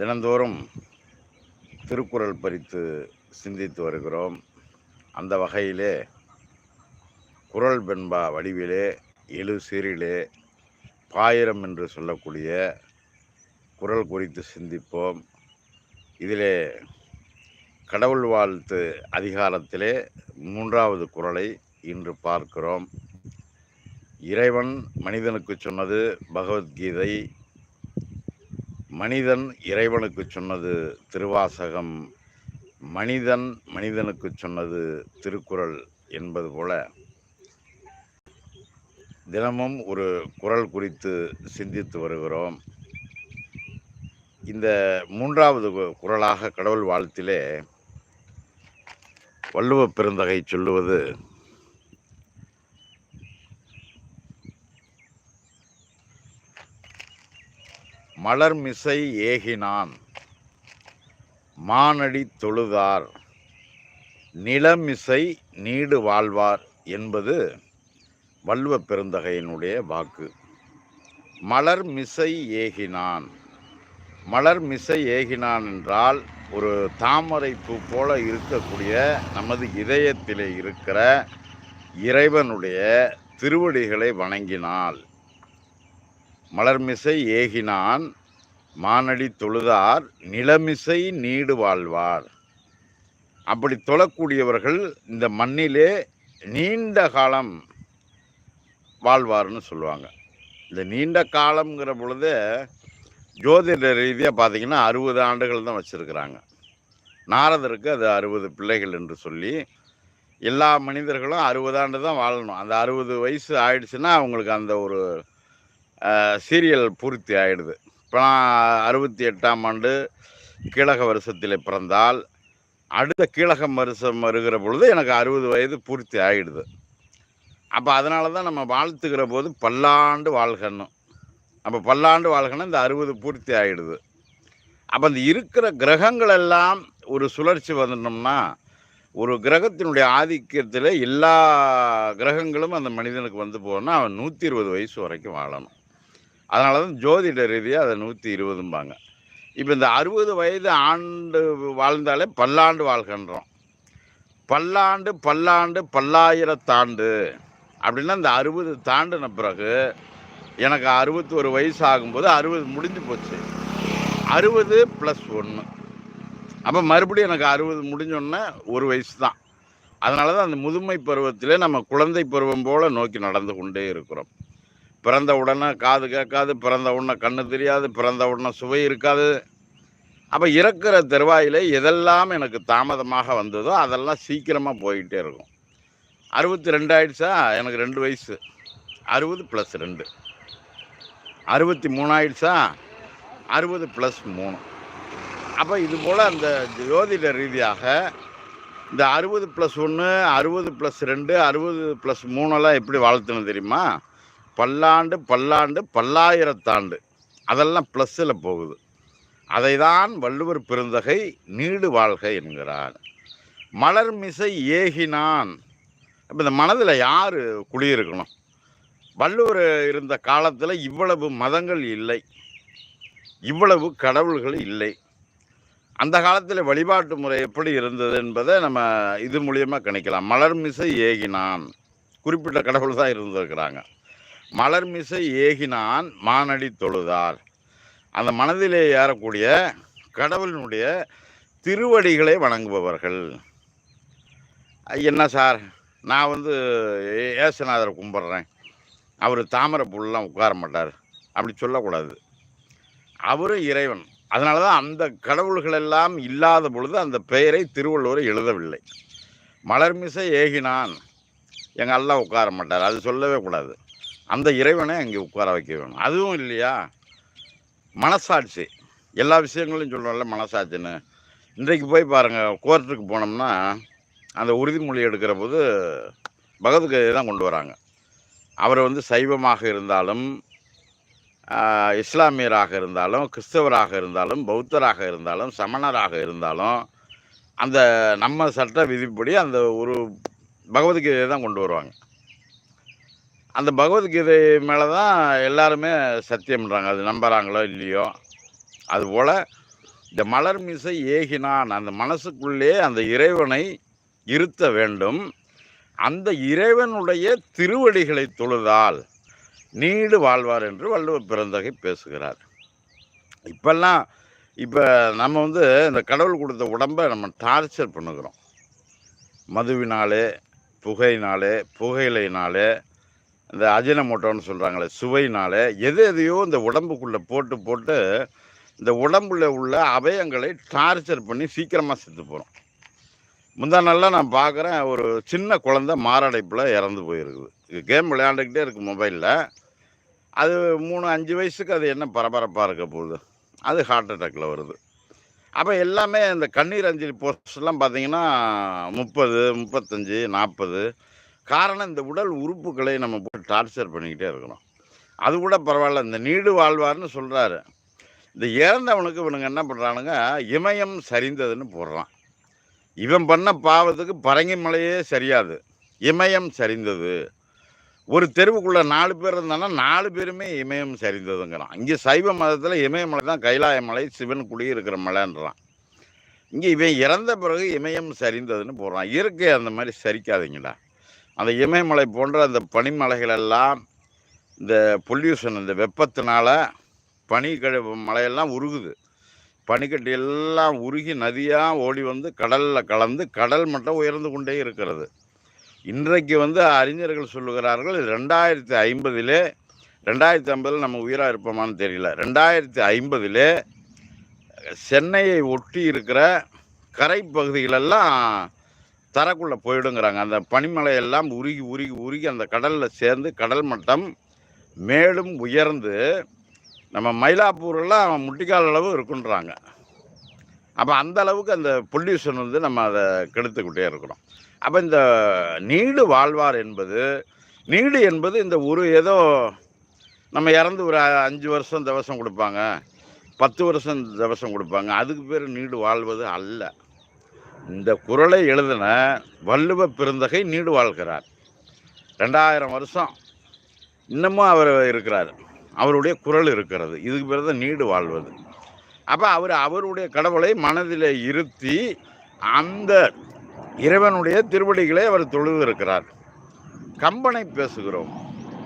தினந்தோறும் திருக்குறள் பறித்து சிந்தித்து வருகிறோம். அந்த வகையிலே குறள் பெண்பா வடிவிலே எழு சீரிலே பாயிரம் என்று சொல்லக்கூடிய குறள் குறித்து சிந்திப்போம். இதிலே கடவுள் வாழ்த்து அதிகாரத்திலே மூன்றாவது குரலை இன்று பார்க்கிறோம். இறைவன் மனிதனுக்கு சொன்னது பகவத்கீதை மனிதன் இறைவனுக்கு சொன்னது திருவாசகம். மனிதன் மனிதனுக்கு சொன்னது திருக்குறள் என்பது போல தினமும் ஒரு குறள் குறித்து சிந்தித்து வருகிறோம். இந்த மூன்றாவது கு- குறளாக கடவுள் வாழ்த்திலே வள்ளுவ பெருந்தகை சொல்லுவது மலர்மிசை ஏகினான். மானடி தொழுதார். நிலமிசை நீடு வாழ்வார் என்பது வள்ளுவ பெருந்தகையினுடைய வாக்கு. மலர் மிசை ஏகினான். மலர் மிசை ஏகினான் என்றால் ஒரு தாமரை பூ போல இருக்கக்கூடிய நமது இதயத்திலே இருக்கிற இறைவனுடைய திருவடிகளை வணங்கினாள். மலர்மிசை ஏகினான். மானடி தொழுதார் நிலமிசை நீடு வாழ்வார். அப்படி தொழக்கூடியவர்கள் இந்த மண்ணிலே நீண்ட காலம் வாழ்வார்னு சொல்லுவாங்க. இந்த நீண்ட காலம்ங்கிற பொழுது ஜோதிட ரீதியாக பார்த்திங்கன்னா அறுபது ஆண்டுகள் தான் வச்சுருக்கிறாங்க. நாரதருக்கு அது அறுபது பிள்ளைகள் என்று சொல்லி எல்லா மனிதர்களும் அறுபது ஆண்டு தான் வாழணும். அந்த அறுபது வயசு ஆயிடுச்சுன்னா அவங்களுக்கு அந்த ஒரு சீரியல் பூர்த்தி ஆகிடுது இப்போ நான் அறுபத்தி எட்டாம் ஆண்டு கீழக வருஷத்தில் பிறந்தால் அடுத்த கீழகம் வருஷம் வருகிற பொழுது எனக்கு அறுபது வயது பூர்த்தி ஆகிடுது அப்போ அதனால தான் நம்ம வாழ்த்துக்கிற போது பல்லாண்டு வாழ்கணும். அப்போ பல்லாண்டு வாழ்கணும் இந்த அறுபது பூர்த்தி ஆகிடுது அப்போ அந்த இருக்கிற கிரகங்கள் எல்லாம் ஒரு சுழற்சி வந்துட்டோம்னா ஒரு கிரகத்தினுடைய ஆதிக்கத்தில் எல்லா கிரகங்களும் அந்த மனிதனுக்கு வந்து போனால் அவன் நூற்றி இருபது வயசு வரைக்கும் வாழணும். அதனால தான் ஜோதிட ரீதியாக அதை நூற்றி இருபதும்பாங்க. இப்போ இந்த அறுபது வயது ஆண்டு வாழ்ந்தாலே பல்லாண்டு வாழ்கின்றோம். பல்லாண்டு பல்லாண்டு பல்லாயிரத்தாண்டு அப்படின்னா இந்த அறுபது தாண்டின பிறகு எனக்கு அறுபத்தி ஒரு வயசு ஆகும்போது அறுபது முடிஞ்சு போச்சு. அறுபது ப்ளஸ் ஒன்று அப்போ மறுபடியும் எனக்கு அறுபது முடிஞ்சோடனே ஒரு வயசு தான் அதனால தான் அந்த முதுமை பருவத்திலே நம்ம குழந்தை பருவம் போல் நோக்கி நடந்து கொண்டே இருக்கிறோம். பிறந்த உடனே காது கேட்காது பிறந்த உடனே கண்ணு தெரியாது பிறந்த உடனே சுவை இருக்காது. அப்போ இறக்குற தருவாயில் எதெல்லாம் எனக்கு தாமதமாக வந்ததோ அதெல்லாம் சீக்கிரமாக போயிட்டே இருக்கும். அறுபத்தி ரெண்டு ஆயிடுச்சா? எனக்கு ரெண்டு வயசு. அறுபது ப்ளஸ் ரெண்டு. அறுபத்தி மூணு ஆயிடுச்சா? அறுபது ப்ளஸ் மூணு. அப்போ இது போல் அந்த ஜோதிட ரீதியாக இந்த அறுபது ப்ளஸ் ஒன்று அறுபது ப்ளஸ் ரெண்டு அறுபது ப்ளஸ் மூணெல்லாம் எப்படி வாழ்த்தணும் தெரியுமா? பல்லாண்டு பல்லாண்டு பல்லாயிரத்தாண்டு. அதெல்லாம் ப்ளஸ்ஸில் போகுது. அதை தான் வள்ளுவர் பெருந்தகை நீடு வாழ்க என்கிறார். மலர் மிசை ஏகினான். இப்போ இந்த மனதில் யார் குளியிருக்கணும் வள்ளுவர் இருந்த காலத்தில் இவ்வளவு மதங்கள் இல்லை. இவ்வளவு கடவுள்கள் இல்லை. அந்த காலத்தில் வழிபாட்டு முறை எப்படி இருந்தது என்பதை நம்ம இது மூலியமாக கணிக்கலாம். மலர்மிசை ஏகினான். குறிப்பிட்ட கடவுள் தான் இருந்திருக்கிறாங்க. மலர்மிசை ஏகினான் மானடி தொழுதார். அந்த மனதிலே ஏறக்கூடிய கடவுளினுடைய திருவடிகளை வணங்குபவர்கள். என்ன சார்? நான் வந்து ஏசுநாதரை கும்பிட்றேன். அவர் தாமரை புல்லாம் உட்கார மாட்டார். அப்படி சொல்லக்கூடாது. அவரும் இறைவன். அதனால தான் அந்த கடவுள்களெல்லாம் இல்லாத பொழுது அந்த பெயரை திருவள்ளுவர் எழுதவில்லை. மலர்மிசை ஏகினான். எங்கள் அல்லா உட்கார மாட்டார். அது சொல்லவே கூடாது. அந்த இறைவனை அங்கே உட்கார வைக்க வேணும். அதுவும் இல்லையா? மனசாட்சி. எல்லா விஷயங்களையும் சொல்கிறோம்ல மனசாட்சின்னு. இன்றைக்கு போய் பாருங்கள் கோர்ட்டுக்கு போனோம்னா அந்த உறுதிமொழி எடுக்கிற போது பகவத்கீதை தான் கொண்டு வராங்க. அவர் வந்து சைவமாக இருந்தாலும் இஸ்லாமியராக இருந்தாலும் கிறிஸ்தவராக இருந்தாலும் பௌத்தராக இருந்தாலும் சமணராக இருந்தாலும் அந்த நம்ம சட்ட விதிப்படி அந்த ஒரு பகவத்கீதையை தான் கொண்டு வருவாங்க. அந்த பகவத்கீதை மேலே தான் எல்லாருமே சத்தியம்ன்றாங்க அது நம்புகிறாங்களோ இல்லையோ. அதுபோல் இந்த மலர் மிசை ஏகினான். அந்த மனசுக்குள்ளே அந்த இறைவனை இருத்த வேண்டும். அந்த இறைவனுடைய திருவடிகளை தொழுதால் நீடு வாழ்வார் என்று வள்ளுவ பிறந்தகை பேசுகிறார். இப்பெல்லாம் இப்போ நம்ம வந்து இந்த கடவுள் கொடுத்த உடம்பை நம்ம டார்ச்சர் பண்ணுகிறோம். மதுவினாலே புகையினாலே புகையிலைனாலே இந்த அஜினமோட்டோன்னு சொல்கிறாங்களே சுவையினாலே எது எதையோ இந்த உடம்புக்குள்ளே போட்டு போட்டு இந்த உடம்புல உள்ள அவயங்களை டார்ச்சர் பண்ணி சீக்கிரமாக செத்து போகிறோம் முந்தா நாளில் நான் பார்க்குறேன் ஒரு சின்ன குழந்தை மாரடைப்பில் இறந்து போயிருக்குது. கேம் விளையாண்டுக்கிட்டே இருக்குது மொபைலில் அது மூணு அஞ்சு வயசுக்கு அது என்ன பரபரப்பாக இருக்க போகுது. அது ஹார்ட் அட்டாக்கில் வருது. அப்போ எல்லாமே இந்த கண்ணீர் அஞ்சலி போஸ்ட்லாம் பார்த்தீங்கன்னா முப்பது முப்பத்தஞ்சு நாற்பது காரணம் இந்த உடல் உறுப்புகளை நம்ம போட்டு டார்ச்சர் பண்ணிக்கிட்டே இருக்கிறோம் அது கூட பரவாயில்ல இந்த நீடு வாழ்வார்னு சொல்கிறாரு இந்த இறந்தவனுக்கு இவனுங்க என்ன பண்ணுறானுங்க இமயம் சரிந்ததுன்னு போடுறான். இவன் பண்ண பாவத்துக்கு பரங்கி மலையே சரியாது. இமயம் சரிந்தது. ஒரு தெருவுக்குள்ள நாலு பேர் இருந்தானா நாலு பேருமே இமயம் சரிந்ததுங்கிறான். இங்கே சைவ மதத்தில் இமயமலை தான் கைலாய மலை சிவன் குடியிருக்கிற மலைன்றான். இங்கே இவன் இறந்த பிறகு இமயம் சரிந்ததுன்னு போடுறான். இயற்கை அந்த மாதிரி சரிக்காதீங்களா அந்த இமயமலை போன்ற அந்த பனிமலைகள் எல்லாம் இந்த பொல்யூஷன் இந்த வெப்பத்தினால பனி கழ மலையெல்லாம் உருகுது. பனிக்கட்டி எல்லாம் உருகி நதியாக ஓடி வந்து கடலில் கலந்து கடல் மட்டம் உயர்ந்து கொண்டே இருக்கிறது. இன்றைக்கு வந்து அறிஞர்கள் சொல்லுகிறார்கள் ரெண்டாயிரத்தி ஐம்பதிலே ரெண்டாயிரத்தி ஐம்பதில் நம்ம உயிராக இருப்போமான்னு தெரியல. ரெண்டாயிரத்தி ஐம்பதிலே சென்னையை ஒட்டி இருக்கிற கரை பகுதிகளெல்லாம் தரக்குள்ளே போயிடுங்கிறாங்க. அந்த பனிமலையெல்லாம் உருகி உருகி உருகி அந்த கடலில் சேர்ந்து கடல் மட்டம் மேலும் உயர்ந்து நம்ம மயிலாப்பூரெல்லாம் முட்டிக்கால் அளவு இருக்குன்றாங்க. அப்போ அந்த அளவுக்கு அந்த பொல்யூஷன் வந்து நம்ம அதை கெடுத்துக்கிட்டே இருக்கிறோம். அப்போ இந்த நீடு வாழ்வார் என்பது நீடு என்பது இந்த ஒரு ஏதோ நம்ம இறந்து ஒரு அஞ்சு வருஷம் தவசம் கொடுப்பாங்க பத்து வருஷம் தவசம் கொடுப்பாங்க அதுக்கு பேர் நீடு வாழ்வது அல்ல. இந்த குரலை எழுதின வள்ளுவ பெருந்தகை நீடு வாழ்கிறார் ரெண்டாயிரம் வருஷம் இன்னமும் அவர் இருக்கிறார். அவருடைய குரல் இருக்கிறது. இதுக்கு பிறகு நீடு வாழ்வது. அப்போ அவர் அவருடைய கடவுளை மனதில் இருத்தி அந்த இறைவனுடைய திருவடிகளை அவர் தொழுது இருக்கிறார் கம்பனை பேசுகிறோம்.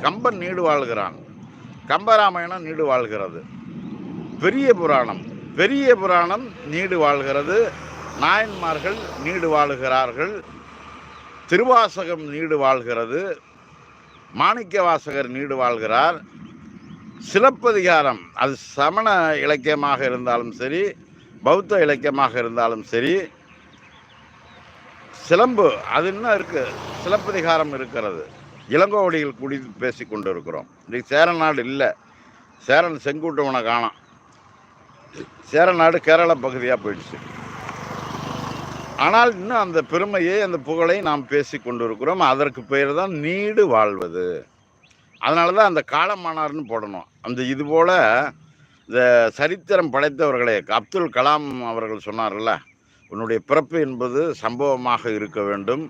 கம்பன் நீடு வாழ்கிறான். கம்பராமாயணம் நீடு வாழ்கிறது. பெரிய புராணம். பெரிய புராணம் நீடு வாழ்கிறது. நாயன்மார்கள் நீடு வாழுகிறார்கள். திருவாசகம் நீடு வாழ்கிறது. மாணிக்க வாசகர் நீடு வாழ்கிறார். சிலப்பதிகாரம் அது சமண இலக்கியமாக இருந்தாலும் சரி பௌத்த இலக்கியமாக இருந்தாலும் சரி சிலம்பு அது இன்னும் இருக்குது சிலப்பதிகாரம் இருக்கிறது. இளங்கோவடிகள் கூடி பேசி கொண்டு இருக்கிறோம் இன்றைக்கு சேரநாடு இல்லை. சேரன் செங்குட்டவனை காணாம். சேரநாடு கேரள பகுதியாக போயிடுச்சு. ஆனால் இன்னும் அந்த பெருமையை அந்த புகழை நாம் பேசி கொண்டிருக்கிறோம். அதற்கு பெயர் தான் நீடு வாழ்வது. அதனால தான் அந்த காலமானார்னு போடணும். அந்த இது போல் இந்த சரித்திரம் படைத்தவர்களே அப்துல் கலாம் அவர்கள் சொன்னார்ல உன்னுடைய பிறப்பு என்பது சம்பவமாக இருக்க வேண்டும்.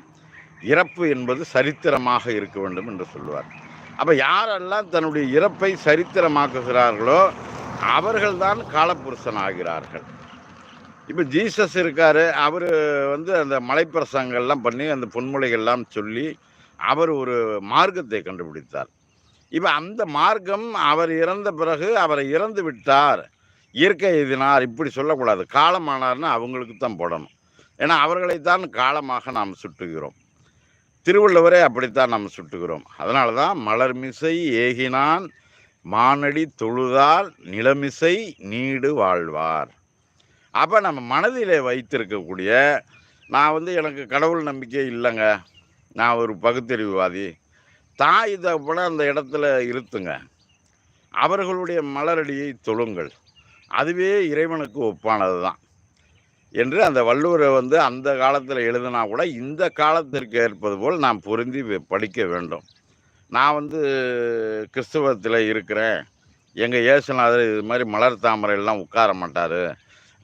இறப்பு என்பது சரித்திரமாக இருக்க வேண்டும் என்று சொல்லுவார். அப்போ யாரெல்லாம் தன்னுடைய இறப்பை சரித்திரமாக்குகிறார்களோ அவர்கள்தான் காலப்புருஷன் ஆகிறார்கள் இப்போ ஜீசஸ் இருக்கார் அவர் வந்து அந்த மலைப்பிரசங்கள்லாம் பண்ணி அந்த பொன்மொழிகள்லாம் சொல்லி அவர் ஒரு மார்க்கத்தை கண்டுபிடித்தார். இப்போ அந்த மார்க்கம் அவர் இறந்த பிறகு அவரை இறந்து விட்டார். இயற்கை எதினார் இப்படி சொல்லக்கூடாது. காலமானார்னு அவங்களுக்கு தான் போடணும். ஏன்னா அவர்களைத்தான் காலமாக நாம் சுட்டுகிறோம். திருவள்ளுவரே அப்படித்தான் நாம் சுட்டுகிறோம். அதனால தான் மலர்மிசை ஏகினான் மானடி தொழுதால் நிலமிசை நீடு வாழ்வார். அப்போ நம்ம மனதிலே வைத்திருக்கக்கூடிய நான் வந்து எனக்கு கடவுள் நம்பிக்கை இல்லைங்க. நான் ஒரு பகுத்தறிவுவாதி. தாய் தகப்பன அந்த இடத்துல இருத்துங்க. அவர்களுடைய மலரடியை தொழுங்கள். அதுவே இறைவனுக்கு ஒப்பானது தான் என்று அந்த வள்ளுவரை வந்து அந்த காலத்தில் எழுதினா கூட இந்த காலத்திற்கு ஏற்பது போல் நாம் பொருந்தி படிக்க வேண்டும். நான் வந்து கிறிஸ்தவத்தில் இருக்கிறேன். எங்கள் இயேசுநாதர் இது மாதிரி மலர் தாமரை எல்லாம் உட்கார மாட்டார்.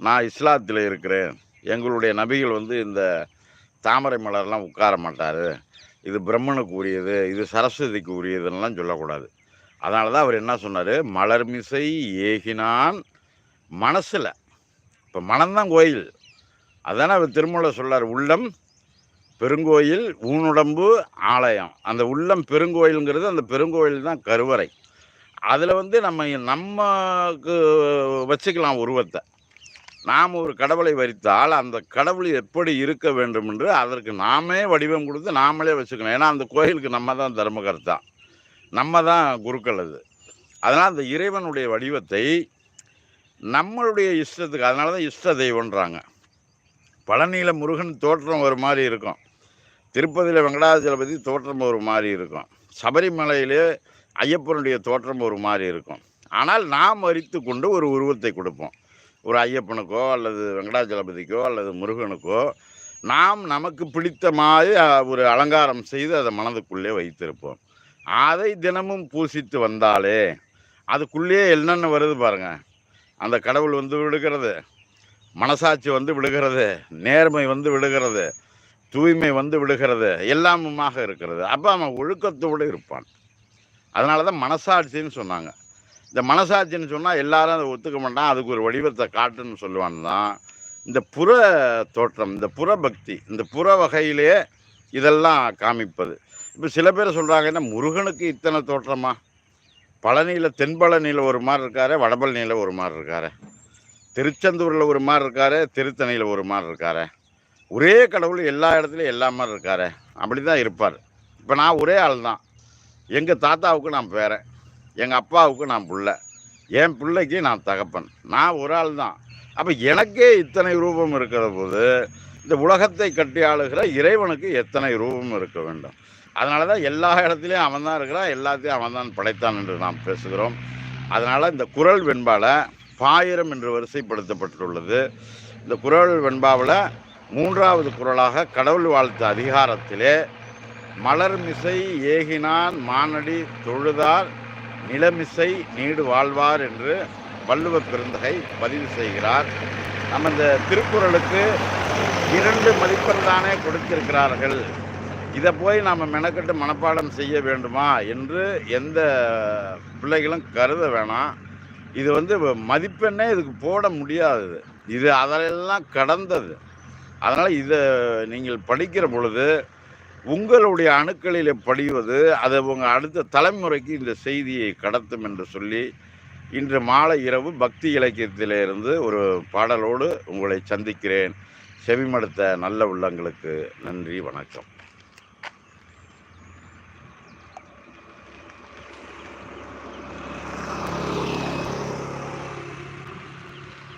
நான் இஸ்லாத்தில் இருக்கிறேன். எங்களுடைய நபிகள் வந்து இந்த தாமரை மலர்லாம் உட்கார மாட்டார். இது பிரம்மனுக்கு உரியது இது சரஸ்வதிக்கு உரியதுன்னெலாம் சொல்லக்கூடாது. அதனால தான் அவர் என்ன சொன்னார்? மலர்மிசை ஏகினான் மனசில். இப்போ மனம்தான் கோயில். அதானே அவர் திருமலை சொல்லார் உள்ளம் பெருங்கோயில் ஊனுடம்பு ஆலயம். அந்த உள்ளம் பெருங்கோயிலுங்கிறது அந்த பெருங்கோயில் தான் கருவறை. அதில் வந்து நம்ம நமக்கு வச்சுக்கலாம் உருவத்தை. நாம் ஒரு கடவுளை வரித்தால் அந்த கடவுள் எப்படி இருக்க வேண்டும் என்று அதற்கு நாமே வடிவம் கொடுத்து நாமளே வச்சுக்கணும். ஏன்னா அந்த கோயிலுக்கு நம்ம தான் தர்மகர்த்தா. நம்ம தான் குருக்கள் அது. அதனால் அந்த இறைவனுடைய வடிவத்தை நம்மளுடைய இஷ்டத்துக்கு அதனால தான் இஷ்ட தெய்வன்றாங்க பழனியில் முருகன் தோற்றம் ஒரு மாதிரி இருக்கும். திருப்பதியில் வெங்கடாஜலபதி தோற்றம் ஒரு மாதிரி இருக்கும். சபரிமலையிலே ஐயப்பனுடைய தோற்றம் ஒரு மாதிரி இருக்கும். ஆனால் நாம் அறித்து கொண்டு ஒரு உருவத்தை கொடுப்போம். ஒரு ஐயப்பனுக்கோ அல்லது வெங்கடாஜலபதிக்கோ அல்லது முருகனுக்கோ நாம் நமக்கு பிடித்த மாதிரி ஒரு அலங்காரம் செய்து அதை மனதுக்குள்ளே வைத்திருப்போம். அதை தினமும் பூசித்து வந்தாலே அதுக்குள்ளேயே என்னென்ன வருது பாருங்கள் அந்த கடவுள் வந்து விடுகிறது மனசாட்சி வந்து விடுகிறது நேர்மை வந்து விடுகிறது தூய்மை வந்து விடுகிறது எல்லாமுமாக இருக்கிறது. அப்போ அவன் ஒழுக்கத்தோடு இருப்பான். அதனால தான் மனசாட்சின்னு சொன்னாங்க. இந்த மனசாட்சின்னு சொன்னால் எல்லாரும் அதை ஒத்துக்க மாட்டான் அதுக்கு ஒரு வடிவத்தை காட்டுன்னு சொல்லுவான் தான். இந்த புற தோற்றம் இந்த புற பக்தி இந்த புற வகையிலே இதெல்லாம் காமிப்பது. இப்போ சில பேர் சொல்கிறாங்க என்ன முருகனுக்கு இத்தனை தோற்றமா? பழனியில் தென்பழனியில் ஒரு மாதிரி இருக்காரு வடபழனியில் ஒரு மாதிரி இருக்காரு. திருச்செந்தூரில் ஒரு மாதிரி இருக்காரு திருத்தணியில் ஒரு மாதிரி இருக்காரு. ஒரே கடவுள் எல்லா இடத்துலையும் எல்லா மாதிரி இருக்காரு. அப்படி தான் இருப்பார். இப்போ நான் ஒரே ஆள் தான் எங்கள் தாத்தாவுக்கு நான் பேரேன். எங்கள் அப்பாவுக்கு நான் பிள்ளை. என் பிள்ளைக்கு நான் தகப்பன். நான் ஒரு ஆள் தான். அப்போ எனக்கே இத்தனை ரூபம் இருக்கிற போது இந்த உலகத்தை கட்டி ஆளுகிற இறைவனுக்கு எத்தனை ரூபம் இருக்க வேண்டும்? அதனால தான் எல்லா இடத்துலையும் அவன் தான் இருக்கிறான் எல்லாத்தையும் அவன் தான் படைத்தான் என்று நாம் பேசுகிறோம். அதனால் இந்த குரல் வெண்பால பாயிரம் என்று வரிசைப்படுத்தப்பட்டுள்ளது. இந்த குரல் வெண்பாவில் மூன்றாவது குரலாக கடவுள் வாழ்த்து அதிகாரத்திலே மலர்மிசை ஏகினான் மானடி தொழுதார் நிலமிசை நீடு வாழ்வார் என்று வள்ளுவ பெருந்தகை பதிவு செய்கிறார். நம்ம இந்த திருக்குறளுக்கு இரண்டு மதிப்பெண் தானே கொடுத்திருக்கிறார்கள். இதை போய் நாம் மெனக்கட்டு மனப்பாடம் செய்ய வேண்டுமா என்று எந்த பிள்ளைகளும் கருத வேணாம். இது வந்து மதிப்பெண்ணே இதுக்கு போட முடியாது. இது அதெல்லாம் கடந்தது. அதனால் இதை நீங்கள் படிக்கிற பொழுது உங்களுடைய அணுக்களில் படிவது அது உங்கள் அடுத்த தலைமுறைக்கு இந்த செய்தியை கடத்தும் என்று சொல்லி இன்று மாலை இரவு பக்தி இலக்கியத்திலிருந்து ஒரு பாடலோடு உங்களை சந்திக்கிறேன். செவிமடுத்த நல்ல உள்ளங்களுக்கு நன்றி வணக்கம்.